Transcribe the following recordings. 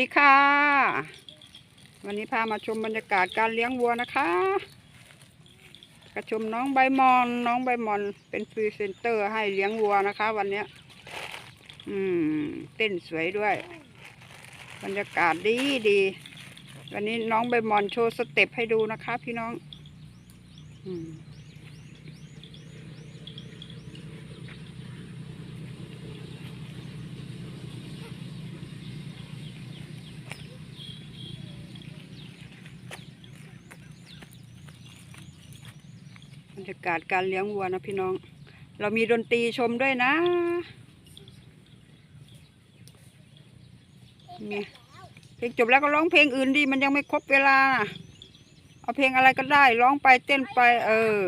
ดีค่ะ วันนี้พามาชมบรรยากาศการเลี้ยงวัวนะคะกระชมน้องใบมอนน้องใบมอนเป็นพรีเซนเตอร์ให้เลี้ยงวัวนะคะ วันนี้อืม เต้นสวยด้วย บรรยากาศดีดี วันนี้น้องใบมอนโชว์สเต็ปให้ดูนะคะ พี่น้อง อืม บรรยากาศการเลี้ยงวัวนะพี่น้อง เรามีดนตรีชมด้วยนะนี่เพลงจบแล้วก็ร้องเพลงอื่นดีมันยังไม่ครบเวลานะเอาเพลงอะไรก็ได้ร้องไปเต้นไป เออ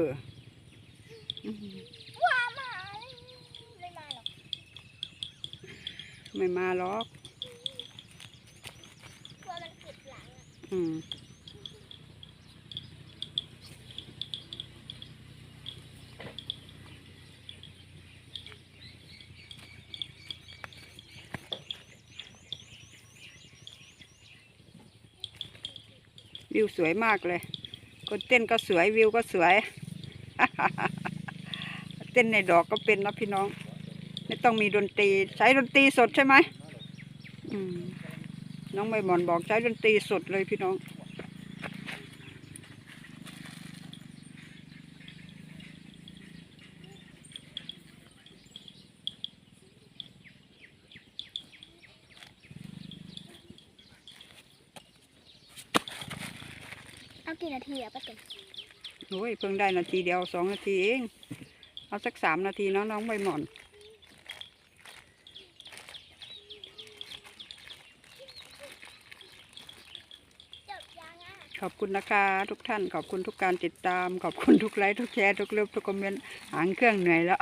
ไม่มาหรอกอกกลัวมันปิดหลังอะ อืม วิวสวยมากเลย คนเต้นก็สวยวิวก็สวย เต้นในดอกก็เป็นนะพี่น้อง ไม่ต้องมีดนตรี ใช้ดนตรีสดใช่ไหมมน้องใบหมอนบอกใช้ดนตรีสดเลยพี่น้อง เอากี่นาทีอะป้าเต็มโอ้ยเพิ่งได้นาทีเดียวสองนาทีเอง เอาสักสามนาทีเนาะน้องใบหมอน ขอบคุณนะคะ ทุกท่านขอบคุณทุกการติดตาม ขอบคุณทุกไลค์ทุกแชร์ทุกเลิฟทุกคอมเมนต์หางเครื่องเหนื่อยแล้ว